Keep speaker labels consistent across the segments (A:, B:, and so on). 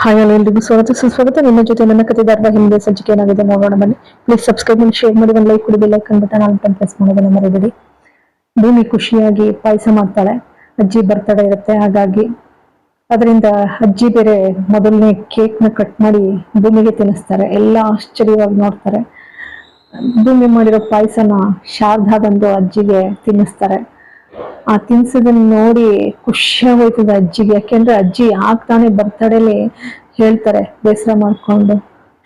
A: Hi, hello, ಎಲ್ರಿಗೂ ಸ್ವಾಗತ. ಸುಸ್ವಾಗತ ನಿಮ್ಮ ಜೊತೆ ನನ್ನ ಧಾರವಾಹಿ ಹಿಂದೆ ಸಂಚಿಕೆ ಏನಾಗಿದೆ ನೋಡೋಣ ಬನ್ನಿ. ಪ್ಲೀಸ್ ಸಬ್ಸ್ಕ್ರೈಬ್ ಮಾಡಿ ಶೇರ್ ಮಾಡಿ, ಒಂದು ಲೈಕ್ ಕೊಡಿ bell icon button all press ಮಾಡೋದನ್ನ ಮರಿಬೇಡಿ. ಭೂಮಿ ಖುಷಿಯಾಗಿ ಪಾಯಸ ಮಾಡ್ತಾಳೆ. ಅಜ್ಜಿ ಬರ್ತಡೇ ಇರುತ್ತೆ. ಹಾಗಾಗಿ ಅದರಿಂದ ಅಜ್ಜಿ ಬೇರೆ ಮೊದಲನೇ ಕೇಕ್ನ ಕಟ್ ಮಾಡಿ ಭೂಮಿಗೆ ತಿನ್ನಿಸ್ತಾರೆ. ಎಲ್ಲ ಆಶ್ಚರ್ಯವಾಗಿ ನೋಡ್ತಾರೆ. ಭೂಮಿ ಮಾಡಿರೋ ಪಾಯಸನ ಶಾರದಾ ಬಂದು ಅಜ್ಜಿಗೆ ತಿನ್ನಿಸ್ತಾರೆ. ಆ ತಿನ್ಸದನ್ನ ನೋಡಿ ಖುಷಿಯಾಗೋಯ್ತದೆ ಅಜ್ಜಿಗೆ. ಯಾಕೆಂದ್ರೆ ಅಜ್ಜಿ ಯಾಕೆ ತಾನೇ ಬರ್ತಡೇಲಿ ಹೇಳ್ತಾರೆ, ಬೇಸರ ಮಾಡ್ಕೊಂಡು,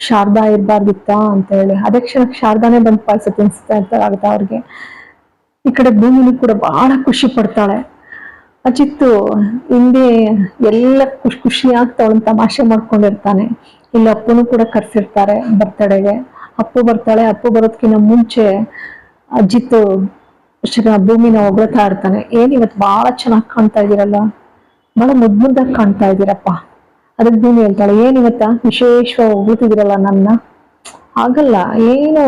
A: ಶಾರದಾ ಇರ್ಬಾರ್ದಿತ್ತಾ ಅಂತ ಹೇಳಿ. ಅದೇ ಕ್ಷಣ ಶಾರದಾನೇ ಬಂದು ಪಾಯಸ ತಿನ್ಸ್ತಾ ಇರ್ತಾರೆ ಆಗತ್ತ ಅವ್ರಿಗೆ. ಈ ಕಡೆ ಭೂಮಿನೂ ಕೂಡ ಬಹಳ ಖುಷಿ ಪಡ್ತಾಳೆ. ಅಜಿತ್ತು ಹಿಂದೆ ಎಲ್ಲ ಖುಷಿ ಖುಷಿಯಾಗಿ ತಮಾಷೆ ಮಾಡ್ಕೊಂಡಿರ್ತಾನೆ. ಇಲ್ಲಿ ಅಪ್ಪನೂ ಕೂಡ ಕರ್ಸಿರ್ತಾರೆ ಬರ್ತಡೆಗೆ. ಅಪ್ಪು ಬರ್ತಾಳೆ, ಅಪ್ಪು ಬರೋದಕ್ಕಿಂತ ಮುಂಚೆ ಅಜಿತ್ತು ಭೂಮಿನ ಹೊಗಳ್ತಾ ಇರ್ತಾನೆ. ಏನ್ ಇವತ್ ಬಹಳ ಚೆನ್ನಾಗಿ ಕಾಣ್ತಾ ಇದೀರಲ್ಲ? ಬಹಳ ಮುದ್ ಮುದ್ದಾಗಿ ಕಾಣ್ತಾ ಇದ್ದೀರಪ್ಪ ಅದಕ್ಕೆ ಭೂಮಿ ಹೇಳ್ತಾಳೆ, ಏನ್ ಇವತ್ತ? ವಿಶೇಷವಾಗಿ ಹೊಗಳ್ತಿದ್ದೀರಲ್ಲ ನನ್ನ? ಆಗಲ್ಲ, ಏನು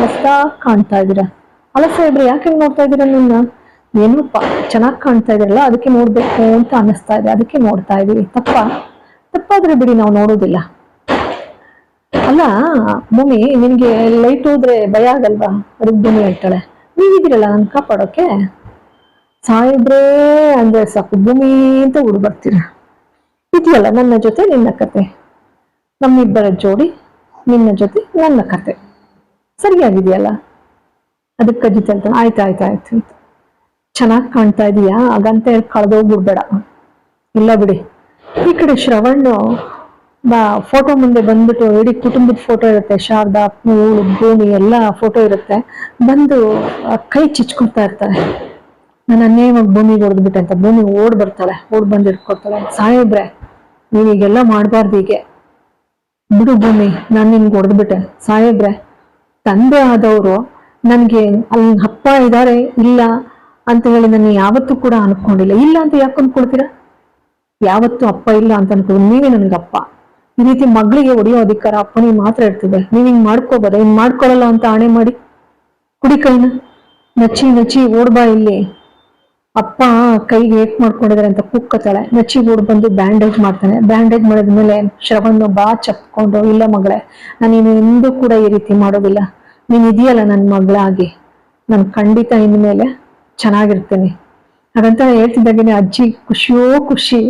A: ಹೊಸ್ತಾ ಕಾಣ್ತಾ ಇದೀರ. ಅಲ್ಲ ಸಾಹೇಬ್ರೆ ಯಾಕೆ ನೋಡ್ತಾ ಇದೀರ ನಿನ್ನ? ಏನಪ್ಪ, ಚೆನ್ನಾಗಿ ಕಾಣ್ತಾ ಇದೀರಲ್ಲ, ಅದಕ್ಕೆ ನೋಡ್ಬೇಕು ಅಂತ ಅನ್ನಿಸ್ತಾ ಇದೆ. ಅದಕ್ಕೆ ನೋಡ್ತಾ ಇದೀವಿ. ತಪ್ಪ? ತಪ್ಪಾದ್ರೆ ಬಿಡಿ, ನಾವು ನೋಡೋದಿಲ್ಲ. ಅಲ್ಲ, ಭೂಮಿ, ನಿನ್ಗೆ ಲೈಟ್ ಹೋದ್ರೆ ಭಯ ಆಗಲ್ವಾ? ಅದಕ್ಕೆ ಭೂಮಿ ಹೇಳ್ತಾಳೆ. ನೀವಿದ್ದೀರಲ್ಲ ನನ್ನ ಕಾಪಾಡೋಕೆ? ಸಾಯಿಬ್ರೇ, ಅಂದ್ರೆ ಸಾಕು, ಭೂಮಿ ಅಂತ ಹುಡು ಬರ್ತೀರ? ಇದೆಯಲ್ಲ ನನ್ನ ಜೊತೆ, ನಿನ್ನ ಕತೆ. ನಮ್ಮಿಬ್ಬರ ಜೋಡಿ, ನಿನ್ನ ಜೊತೆ, ನನ್ನ ಕತೆ. ಸರಿಯಾಗಿದೆಯಲ್ಲ? ಅದಕ್ಕೆ ಹೇಳ್ತಾನೆ ಆಯ್ತು ಆಯ್ತು ಆಯ್ತು ಆಯ್ತು. ಚೆನ್ನಾಗಿ ಕಾಣ್ತಾ ಇದೀಯಾ? ಹಾಗಂತ ಹೇಳಿ ಕಳೆದೋಗ್ಬಿಡ್ಬೇಡ. ಇಲ್ಲ ಬಿಡಿ. ಈ ಕಡೆ ಶ್ರವಣ್ ಬಾ ಫೋಟೋ ಮುಂದೆ ಬಂದ್ಬಿಟ್ಟು ಇಡೀ ಕುಟುಂಬದ ಫೋಟೋ ಇರುತ್ತೆ. ಶಾರದಾ ಹೂಳು ಭೂಮಿ ಎಲ್ಲ ಫೋಟೋ ಇರುತ್ತೆ. ಬಂದು ಕೈ ಚಿಚ್ಕೊಳ್ತಾ ಇರ್ತಾರೆ. ನಾನು ಅನ್ಯಾಯವಾಗಿ ಭೂಮಿಗೆ ಹೊಡೆದ್ಬಿಟ್ಟೆ ಅಂತ. ಭೂಮಿ ಓಡ್ ಬರ್ತಾಳೆ. ಓಡ್ ಬಂದು ಇಟ್ಕೊಳ್ತಾಳೆ ಸಾಹೇಬ್ರೆ ನೀನು ಈಗೆಲ್ಲ ಮಾಡಬಾರ್ದು ಹೀಗೆ. ಬಿಡು ಭೂಮಿ ನಾನು ನಿನ್ಗೆ ಹೊಡೆದ್ಬಿಟ್ಟೆ ಸಾಹೇಬ್ರೆ, ತಂದೆ ಆದವರು ನನಗೆ ಅಲ್ಲಿ ಅಪ್ಪ ಇದ್ದಾರೆ ಇಲ್ಲ ಅಂತ ಹೇಳಿ ನಾನು ಯಾವತ್ತೂ ಕೂಡ ಅನ್ಕೊಂಡಿಲ್ಲ. ಇಲ್ಲ ಅಂತ ಯಾಕೆ ಅನ್ಕೊಳ್ತೀರಾ? ಯಾವತ್ತೂ ಅಪ್ಪ ಇಲ್ಲ ಅಂತ ಅನ್ಕೊಂಡು ನೀವೇ ನನಗೆ ಅಪ್ಪ. ಈ ರೀತಿ ಮಗಳಿಗೆ ಹೊಡೆಯೋ ಅಧಿಕಾರ ಅಪ್ಪನಿಗೆ ಮಾತ್ರ ಇರ್ತದೆ. ನೀವ್ ಹಿಂಗ್ ಮಾಡ್ಕೋಬೋದ? ಹಿಂಗ್ ಮಾಡ್ಕೊಳಲ್ಲ ಅಂತ ಆಣೆ ಮಾಡಿ. ಕುಡಿ ಕೈನ. ನಚ್ಚಿ ನಚ್ಚಿ ಓಡ್ಬಾ ಇಲ್ಲಿ. ಅಪ್ಪ ಕೈಗೆ ಏಟ್ ಮಾಡ್ಕೊಂಡಿದ್ದಾರೆ ಅಂತ ಕುಕ್ಕತ್ತಾಳೆ. ನಚ್ಚಿ ಓಡ್ ಬಂದು ಬ್ಯಾಂಡೇಜ್ ಮಾಡ್ತಾನೆ. ಬ್ಯಾಂಡೇಜ್ ಮಾಡಿದ್ಮೇಲೆ ಶ್ರವಣ್ ಬಾ ಚಪ್ಕೊಂಡು, ಇಲ್ಲ ಮಗಳೇ, ನಾನು ಇನ್ನು ಎಂದೂ ಕೂಡ ಈ ರೀತಿ ಮಾಡೋದಿಲ್ಲ. ನೀನ್ ಇದೆಯಲ್ಲ ನನ್ನ ಮಗಳಾಗಿ ನಾನು ಖಂಡಿತ ಇನ್ಮೇಲೆ ಚೆನ್ನಾಗಿರ್ತೀನಿ. ಹಾಗಂತ ಹೇಳ್ತಿದ್ದಾಗೇನೆ ಅಜ್ಜಿ ಖುಷಿಯೋ ಖುಷಿ.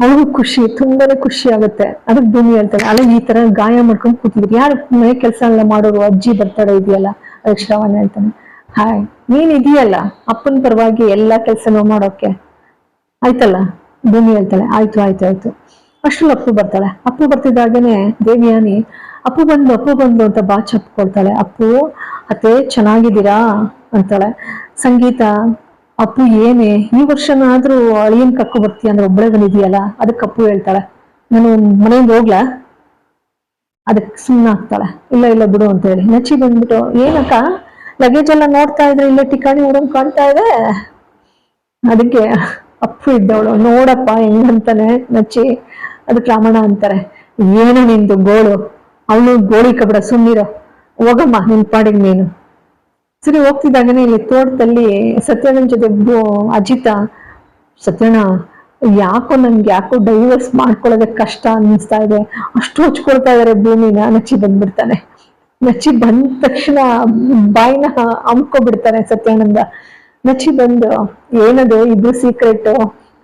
A: ಅವಳಿಗೂ ಖುಷಿ, ತುಂಬಾನೇ ಖುಷಿ ಆಗುತ್ತೆ. ಅದಕ್ಕೆ ಭೂಮಿ ಹೇಳ್ತಾಳೆ ಅಲ್ಲ, ಈ ತರ ಗಾಯ ಮಾಡ್ಕೊಂಡು ಕೂತಿದ್ರು ಯಾರು ಮನೆ ಕೆಲಸ ಎಲ್ಲ ಮಾಡೋರು, ಅಜ್ಜಿ ಬರ್ತಾಳೆ ಇದೆಯಲ್ಲ, ಅದಕ್ಕೆ ಶ್ರವಣ ಹೇಳ್ತಾನೆ ಹಾಯ್, ನೀನ್ ಇದೆಯಲ್ಲ, ಅಪ್ಪನ ಪರವಾಗಿ ಎಲ್ಲಾ ಕೆಲಸನೂ ಮಾಡೋಕೆ. ಆಯ್ತಲ್ಲ? ಭೂಮಿ ಹೇಳ್ತಾಳೆ ಆಯ್ತು ಆಯ್ತು ಆಯ್ತು. ಅಷ್ಟು ಅಪ್ಪು ಬರ್ತಾಳೆ. ಅಪ್ಪು ಬರ್ತಿದ್ದಾಗೇನೆ ದೇವಿಯಾನಿ, ಅಪ್ಪು ಬಂದು ಅಪ್ಪು ಬಂದು ಅಂತ ಬಾ, ಚಪ್ಕೊಳ್ತಾಳೆ. ಅಪ್ಪು, ಅತ್ತೆ, ಚೆನ್ನಾಗಿದ್ದೀರಾ? ಅಂತಾಳೆ. ಸಂಗೀತ ಅಪ್ಪು ಏನೇ? ಈ ವರ್ಷನಾದ್ರೂ ಅಳಿಯನ್ ಕಕ್ಕು ಬರ್ತೀಯ ಅಂದ್ರೆ ಒಬ್ಬಳೇ ಬಂದಿದೀಯಲ್ಲ, ಅದಕ್ಕೆ ಅಪ್ಪು ಹೇಳ್ತಾಳೆ. ನಾನು ಮನೆಯಿಂದ ಹೋಗ್ಲಾ? ಅದಕ್ಕೆ ಸುಮ್ಮನೆ ಆಗ್ತಾಳೆ. ಇಲ್ಲ ಇಲ್ಲ ಬಿಡು ಅಂತ ಹೇಳಿ. ನಚ್ಚಿ ಬಂದ್ಬಿಟ್ಟು, ಏನಕ್ಕ? ಲಗೇಜ್ ಎಲ್ಲ ನೋಡ್ತಾ ಇದ್ರೆ ಇಲ್ಲೇ ಟಿಕಾಣಿ ಊರಂಗ್ ಕಾಣ್ತಾ ಇದೆ? ಅದಕ್ಕೆ ಅಪ್ಪು ಇದ್ದವಳು. ನೋಡಪ್ಪ, ಹೆಂಗಂತಾನೆ ನಚ್ಚಿ. ಅದಕ್ಕೆ ರಾಮಣ್ಣ ಅಂತಾರೆ. ಏನು ನಿಂದು ಗೋಳು? ಅವನು ಗೋಳಿ ಕಬಡ ಸುಮ್ಮನಿರೋ ಹೋಗಮ್ಮ, ನಿನ್ ಪಾಡಿಗೆ ನೀನು ಸರಿ, ಹೋಗ್ತಿದ್ದಾಗನೇ ಇಲ್ಲಿ ತೋಟದಲ್ಲಿ ಸತ್ಯಣ್ಣನ ಜೊತೆ ಅಜಿತ ಸತ್ಯಣ್ಣ ಯಾಕೋ ನನ್ಗೆ ಯಾಕೋ ಡೈವರ್ಸ್ ಮಾಡ್ಕೊಳ್ಳೋದಕ್ಕೆ ಕಷ್ಟ ಅನ್ನಿಸ್ತಾ ಇದೆ. ಅಷ್ಟು ಹಚ್ಕೊಳ್ತಾ ಇದಾರೆ ಭೂಮಿನ ನಚ್ಚಿ ಬಂದ್ಬಿಡ್ತಾನೆ. ನಚ್ಚಿ ಬಂದ ತಕ್ಷಣ ಬಾಯಿನ ಅಮ್ಕೊಬಿಡ್ತಾನೆ ಸತ್ಯಾನಂದ. ನಚ್ಚಿ ಬಂದು, ಏನದು ಇದು ಸೀಕ್ರೆಟ್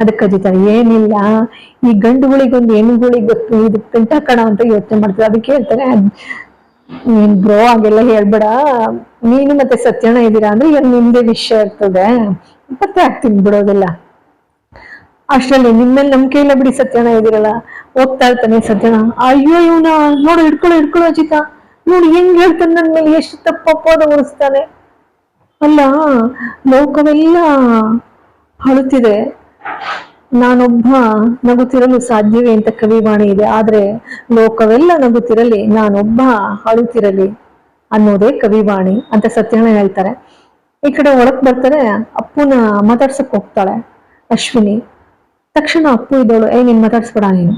A: ಅದಕ್ಕೆ ಅಜಿತ, ಏನಿಲ್ಲ. ಈ ಗಂಡುಗಳಿಗೊಂದು ಹೆಣ್ಣುಗಳಿಗೆ ಗೊತ್ತು, ಇದು ಪಿಂಟ ಕಣ ಅಂತ ಯೋಚನೆ ಮಾಡ್ತಾರೆ. ಅದಕ್ಕೆ ಹೇಳ್ತಾರೆ ನೀನ್ ಬ್ರೋ ಹಾಗೆಲ್ಲ ಹೇಳ್ಬೇಡ. ನೀನು ಮತ್ತೆ ಸತ್ಯಣ್ಣ ಇದ್ದೀರಾ ಅಂದ್ರೆ ಈಗ ನಿಮ್ದೇ ವಿಷಯ ಇರ್ತದೆ. ಪತ್ತೆ ಆಗ್ತೀನಿ ಬಿಡೋದಿಲ್ಲ ಅಷ್ಟರಲ್ಲಿ ನಿಮ್ಮೇಲೆ ನಂಬಿಕೆ ಇಲ್ಲ ಬಿಡಿ ಸತ್ಯಣ ಇದ್ದೀರಲ್ಲ. ಹೋಗ್ತಾ ಇರ್ತಾನೆ ಸತ್ಯಣ ಅಯ್ಯೋ ಇವನ ನೋಡು ಹಿಡ್ಕೊಳ್ಳೋ ಹಿಡ್ಕೊಳ್ಳೋ ಅಜಿತ. ನೋಡಿ, ಹೆಂಗ್ ಹೇಳ್ತಾನೆ ನನ್ ಮೇಲೆ, ಎಷ್ಟು ತಪ್ಪಪ್ಪೋದ ಉಳಿಸ್ತಾನೆ ಅಲ್ಲ, ಲೋಕವೆಲ್ಲ ಅಳುತ್ತಿದೆ. ನಾನೊಬ್ಬ ನಗುತ್ತಿರಲು ಸಾಧ್ಯವೇ ಅಂತ ಕವಿವಾಣಿ ಇದೆ. ಆದ್ರೆ ಲೋಕವೆಲ್ಲ ನಗುತ್ತಿರಲಿ, ನಾನೊಬ್ಬ ಅಳುತ್ತಿರಲಿ ಅನ್ನೋದೇ ಕವಿವಾಣಿ ಅಂತ ಸತ್ಯಣ್ಣ ಹೇಳ್ತಾರೆ. ಈ ಕಡೆ ಒಳಕ್ ಬರ್ತಾರೆ, ಅಪ್ಪುನ ಮಾತಾಡ್ಸಕ್ ಹೋಗ್ತಾಳೆ ಅಶ್ವಿನಿ. ತಕ್ಷಣ ಅಪ್ಪು ಇದ್ದವಳು ಏ ನೀನ್ ಮಾತಾಡ್ಸ್ಬೇಡ ನೀನು.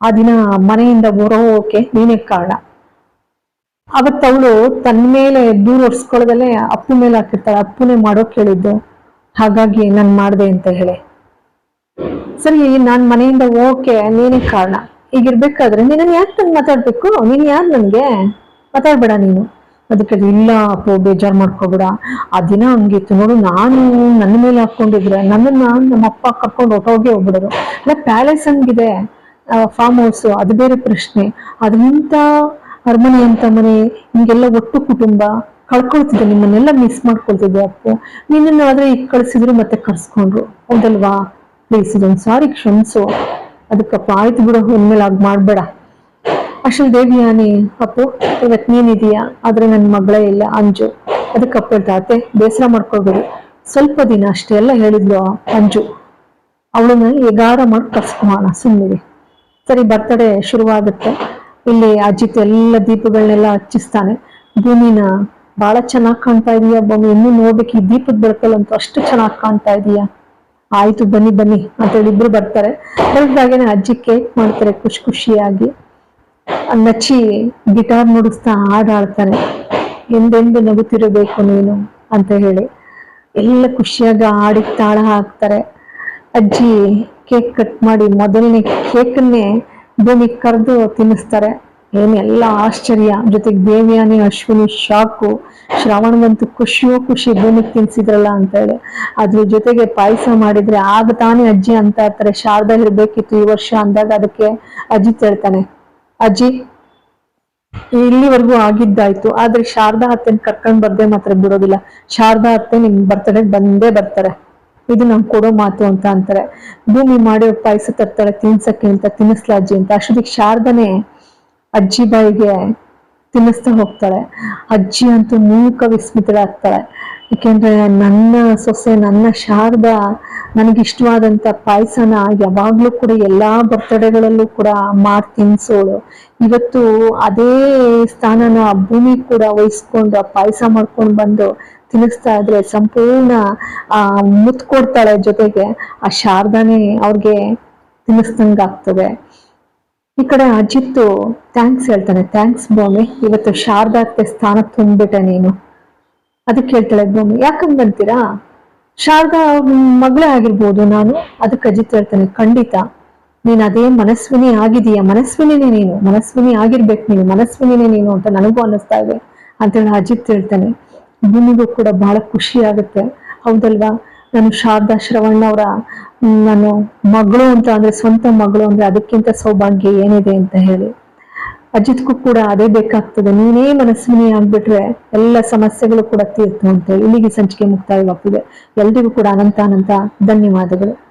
A: ಆ ದಿನ ಮನೆಯಿಂದ ಬರೋಕೆ ನೀನೇ ಕಾರಣ. ಅವತ್ತವಳು ತನ್ನ ಮೇಲೆ ದೂರ ಒರ್ಸ್ಕೊಳ್ಳೋದಲ್ಲೇ ಅಪ್ಪು ಮೇಲೆ ಹಾಕಿರ್ತಾಳೆ. ಅಪ್ಪುನೇ ಮಾಡೋಕ್ ಹೇಳಿದ್ದು ಹಾಗಾಗಿ ನಾನು ಮಾಡಿದೆ ಅಂತ ಹೇಳಿ. ಸರಿ, ನಾನ್ ಮನೆಯಿಂದ ಓಕೆ ನೀನೇ ಕಾರಣ. ಈಗಿರ್ಬೇಕಾದ್ರೆ ನೀನನ್ನು ಯಾಕೆ ನಂಗೆ ಮಾತಾಡ್ಬೇಕು? ನೀನ್ ಯಾರು ನನಗೆ? ಮಾತಾಡ್ಬೇಡ ನೀನು. ಅದಕ್ಕೆ ಅದು ಇಲ್ಲ ಅಪ್ಪು, ಬೇಜಾರ್ ಮಾಡ್ಕೋಬೇಡ. ಆ ದಿನ ಹಂಗಿತ್ತು ನೋಡು, ನಾನು ನನ್ನ ಮೇಲೆ ಹಾಕೊಂಡಿದ್ರೆ ನನ್ನನ್ನ ನಮ್ಮ ಅಪ್ಪ ಕರ್ಕೊಂಡು ಹೊಟ್ಟೋಗಿ ಹೋಗ್ಬಿಡೋದು. ಇಲ್ಲ ಪ್ಯಾಲೇಸ್ ಹಂಗಿದೆ ಫಾರ್ಮ್ ಹೌಸ್ ಅದು ಬೇರೆ ಪ್ರಶ್ನೆ. ಅದಕ್ಕಿಂತ ಅರಮನೆ ಅಂತ ಮನೆ ಹಿಂಗೆಲ್ಲ ಒಟ್ಟು ಕುಟುಂಬ. ಕಳ್ಕೊಳ್ತಿದ್ದೆ, ನಿಮ್ಮನ್ನೆಲ್ಲ ಮಿಸ್ ಮಾಡ್ಕೊಳ್ತಿದ್ದೆ ಅಪ್ಪು. ನಿನ್ನನ್ನು ಆದ್ರೆ ಈಗ ಕಳ್ಸಿದ್ರು ಮತ್ತೆ ಕರ್ಸ್ಕೊಂಡ್ರು. ಹೌದಲ್ವಾ? ಪ್ಲೀಸ್ ಇದೊಂದು ಸಾರಿ ಕ್ಷಮಿಸು ಅದಕ್ಕಪ್ಪ ಆಯ್ತು ಬಿಡು. ಇನ್ಮೇಲೆ ಆಗ ಮಾಡ್ಬೇಡ. ಅಷ್ಟಲ್ ದೇವಿಯಾನಿ, ಅಪ್ಪು ಇವತ್ ನೀನಿದೀಯಾ ಆದ್ರೆ ನನ್ನ ಮಗಳೇ ಇಲ್ಲ, ಅಂಜು. ಅದಕ್ಕೆ ತಾತೆ ಬೇಸರ ಮಾಡ್ಕೊಳ್ಬೇಡಿ ಸ್ವಲ್ಪ ದಿನ ಅಷ್ಟೇ ಎಲ್ಲ ಹೇಳಿದ್ಲು ಅಂಜು. ಅವಳನ್ನ ಎಗಾರ ಮಾಡಿ ಕರ್ಸ್ಕೊಳೋಣ ಸುಮ್ಮನೆ ಸರಿ, ಬರ್ತಡೆ ಶುರುವಾಗುತ್ತೆ. ಇಲ್ಲಿ ಅಜಿತ್ ಎಲ್ಲ ದೀಪಗಳನ್ನೆಲ್ಲ ಹಚ್ಚಿಸ್ತಾನೆ. ಭೂಮಿನ ಬಹಳ ಚೆನ್ನಾಗಿ ಕಾಣ್ತಾ ಇದೀಯ ಇನ್ನೂ ನೋಡ್ಬೇಕು ಈ ದೀಪದ ಬೆಳಕಲ್ಲಂತೂ ಅಷ್ಟು ಚೆನ್ನಾಗಿ ಕಾಣ್ತಾ ಇದೀಯ? ಆಯ್ತು, ಬನ್ನಿ ಬನ್ನಿ ಅಂತ ಹೇಳಿ ಇಬ್ರು ಬರ್ತಾರೆ. ಬರ್ದಾಗೇನೆ ಅಜ್ಜಿ ಕೇಕ್ ಮಾಡ್ತಾರೆ, ಖುಷಿ, ಖುಷಿಯಾಗಿ. ನಚ್ಚಿ ಗಿಟಾರ್ ನುಡಿಸ್ತಾ ಹಾಡ್ ಆಡ್ತಾನೆ ಎಂದೆಂದು ನಗುತ್ತಿರಬೇಕು ನೀನು ಅಂತ ಹೇಳಿ. ಎಲ್ಲ ಖುಷಿಯಾಗಿ ಹಾಡಿ ತಾಳ ಹಾಕ್ತಾರೆ. ಅಜ್ಜಿ ಕೇಕ್ ಕಟ್ ಮಾಡಿ ಮೊದಲನೇ ಕೇಕನ್ನೇ ಭೂಮಿ ಕರೆದು ತಿನ್ನಿಸ್ತಾರೆ. ಏನೆಲ್ಲ ಆಶ್ಚರ್ಯ. ಜೊತೆಗೆ ದೇವ್ಯಾನಿ, ಅಶ್ವಿನಿ, ಶಾಕು ಶ್ರಾವಣಗಂತೂ ಖುಷಿಯೋ ಖುಷಿ ಭೂಮಿಗೆ ತಿನ್ಸಿದ್ರಲ್ಲ ಅಂತ ಹೇಳಿ ಅದ್ರ ಜೊತೆಗೆ ಪಾಯಸ ಮಾಡಿದ್ರೆ ಆಗ ತಾನೇ ಅಜ್ಜಿ ಅಂತ ಇರ್ತಾರೆ ಶಾರದಾ ಇರ್ಬೇಕಿತ್ತು ಈ ವರ್ಷ ಅಂದಾಗ ಅದಕ್ಕೆ ಅಜ್ಜಿ ಹೇಳ್ತಾನೆ ಅಜ್ಜಿ, ಇಲ್ಲಿವರೆಗೂ ಆಗಿದ್ದಾಯ್ತು, ಆದ್ರೆ ಶಾರದಾ ಅತ್ತೆನ್ ಕರ್ಕೊಂಡ್ ಬರ್ದೆ ಮಾತ್ರ ಬಿಡೋದಿಲ್ಲ. ಶಾರದಾ ಅತ್ತೆ ನಿಮ್ ಬರ್ತಡೆ ಬಂದೇ ಬರ್ತಾರೆ. ಇದು ನಮ್ ಕೊಡೋ ಮಾತು ಅಂತ ಅಂತಾರೆ. ಭೂಮಿ ಮಾಡಿರೋ ಪಾಯಸ ತರ್ತಾರೆ, ತಿನ್ಸಕ್ಕೆ ಅಂತ, ತಿನ್ನಿಸ್ಲಾ ಅಜ್ಜಿ ಅಂತ. ಅಷ್ಟೊತ್ತಿಗೆ ಶಾರದನೆ ಅಜ್ಜಿ ಬಾಯಿಗೆ ತಿನ್ನಿಸ್ತಾ ಹೋಗ್ತಾಳೆ. ಅಜ್ಜಿ ಅಂತೂ ಮೂಕ ವಿಸ್ಮಿತರಾಗ್ತಾಳೆ. ಏಕೆಂದ್ರೆ ನನ್ನ ಸೊಸೆ, ನನ್ನ ಶಾರದ ನನಗೆ ಇಷ್ಟವಾದಂತ ಪಾಯಸನ ಯಾವಾಗ್ಲೂ ಕೂಡ ಎಲ್ಲಾ ಬರ್ತಡೆಗಳಲ್ಲೂ ಕೂಡ ಮಾಡಿ ತಿನ್ಸೋಳು. ಇವತ್ತು ಅದೇ ಸ್ಥಾನನ ಭೂಮಿ ಕೂಡ ವಹಿಸ್ಕೊಂಡು ಆ ಪಾಯಸ ಮಾಡ್ಕೊಂಡು ಬಂದು ತಿನ್ನಿಸ್ತಾ ಇದ್ರೆ ಸಂಪೂರ್ಣ, ಆ, ಮುತ್ಕೊಡ್ತಾಳೆ ಜೊತೆಗೆ. ಆ ಶಾರದಾನೇ ಅವ್ರಿಗೆ ತಿನ್ನಿಸ್ದಂಗ ಆಗ್ತದೆ ಈ ಕಡೆ ಅಜಿತ್ ಥ್ಯಾಂಕ್ಸ್ ಹೇಳ್ತಾನೆ. ಥ್ಯಾಂಕ್ಸ್ ಭೂಮಿ. ಇವತ್ತು ಶಾರದಾಕ್ಕೆ ಸ್ಥಾನ ತುಂಬಿಟ್ಟೆ ನೀನು. ಅದಕ್ಕೆ ಹೇಳ್ತಾಳೆ, ಭೂಮಿ ಯಾಕಂಗಂತೀರಾ ಶಾರದಾ ಅವ್ರ ಮಗಳೇ ಆಗಿರ್ಬೋದು ನಾನು. ಅದಕ್ಕೆ ಅಜಿತ್ ಹೇಳ್ತಾನೆ, ಖಂಡಿತ. ನೀನ್ ಅದೇ ಮನಸ್ವಿನಿ ಆಗಿದೀಯ ಮನಸ್ವಿನಿನೇ ನೀನು. ಮನಸ್ವಿನಿ ಆಗಿರ್ಬೇಕು ನೀನು. ಮನಸ್ವಿನಿನೇ ನೀನು ಅಂತ ನನಗೂ ಅನ್ನಿಸ್ತಾ ಇದೆ ಅಂತೇಳಿ ಅಜಿತ್ ಹೇಳ್ತಾನೆ. ಭೂಮಿಗೂ ಕೂಡ ಬಹಳ ಖುಷಿ ಆಗುತ್ತೆ. ಹೌದಲ್ವಾ? ನಾನು ಶಾರದಾ ಶ್ರವಣ್ ಅವರ ನಾನು ಮಗಳು ಅಂತ ಅಂದ್ರೆ ಸ್ವಂತ ಮಗಳು ಅಂದ್ರೆ ಅದಕ್ಕಿಂತ ಸೌಭಾಗ್ಯ ಏನಿದೆ ಅಂತ ಹೇಳಿ. ಅಜಿತ್ಗೂ ಕೂಡ ಅದೇ ಬೇಕಾಗ್ತದೆ. ನೀನೇ ಮನಸ್ವಿನಿ ಆಗ್ಬಿಟ್ರೆ ಎಲ್ಲ ಸಮಸ್ಯೆಗಳು ಕೂಡ ತೀರ್ತು ಅಂತ ಇಲ್ಲಿಗೆ ಸಂಚಿಕೆ ಮುಕ್ತಾಯವಾಗ್ತಿದೆ. ಎಲ್ರಿಗೂ ಕೂಡ ಅನಂತ ಅನಂತ ಧನ್ಯವಾದಗಳು.